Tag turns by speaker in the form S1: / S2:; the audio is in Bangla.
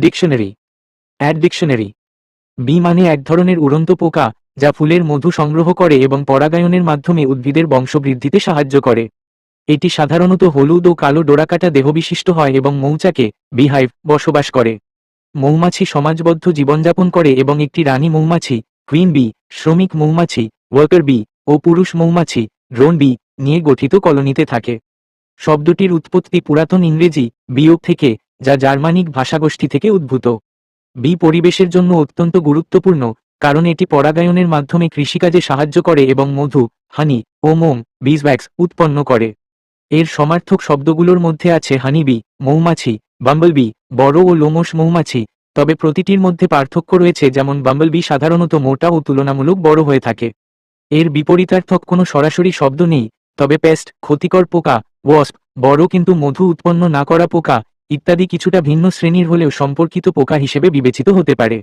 S1: ডিকশনারি। Add dictionary. বি মানে এক ধরনের উড়ন্ত পোকা, যা ফুলের মধু সংগ্রহ করে এবং পরাগায়নের মাধ্যমে উদ্ভিদের বংশবৃদ্ধিতে সাহায্য করে। এটি সাধারণত হলুদ ও কালো ডোরাকাটা দেহবিশিষ্ট হয় এবং মৌচাকে বিহাইভ বসবাস করে। মৌমাছি সমাজবদ্ধ জীবনযাপন করে এবং একটি রানী মৌমাছি কুইন বি শ্রমিক মৌমাছি ওয়ার্কার বি ও পুরুষ মৌমাছি ড্রোন বি নিয়ে গঠিত কলোনিতে থাকে। শব্দটির উৎপত্তি পুরাতন ইংরেজি বিয়োগ থেকে যা জার্মানিক ভাষাগোষ্ঠী থেকে উদ্ভূত। বি পরিবেশের জন্য অত্যন্ত গুরুত্বপূর্ণ, কারণ এটি পরাগায়নের মাধ্যমে কৃষিকাজে সাহায্য করে এবং মধু, হানি ও মোম বিজব্যাক্স উৎপন্ন করে। এর সমার্থক শব্দগুলোর মধ্যে আছে হানিবি মৌমাছি বাম্বলবি বড় ও লোমশ মৌমাছি, তবে প্রতিটির মধ্যে পার্থক্য রয়েছে যেমন বাম্বলবি সাধারণত মোটা ও তুলনামূলক বড় হয়ে থাকে। এর বিপরীতার্থক কোনো সরাসরি শব্দ নেই, তবে পেস্ট, ক্ষতিকর পোকা, ওয়াস্প, বড় কিন্তু মধু উৎপন্ন না করা পোকা ইত্যাদি কিছুটা ভিন্ন শ্রেণির হলেও সম্পর্কিত পোকা হিসেবে বিবেচিত হতে পারে।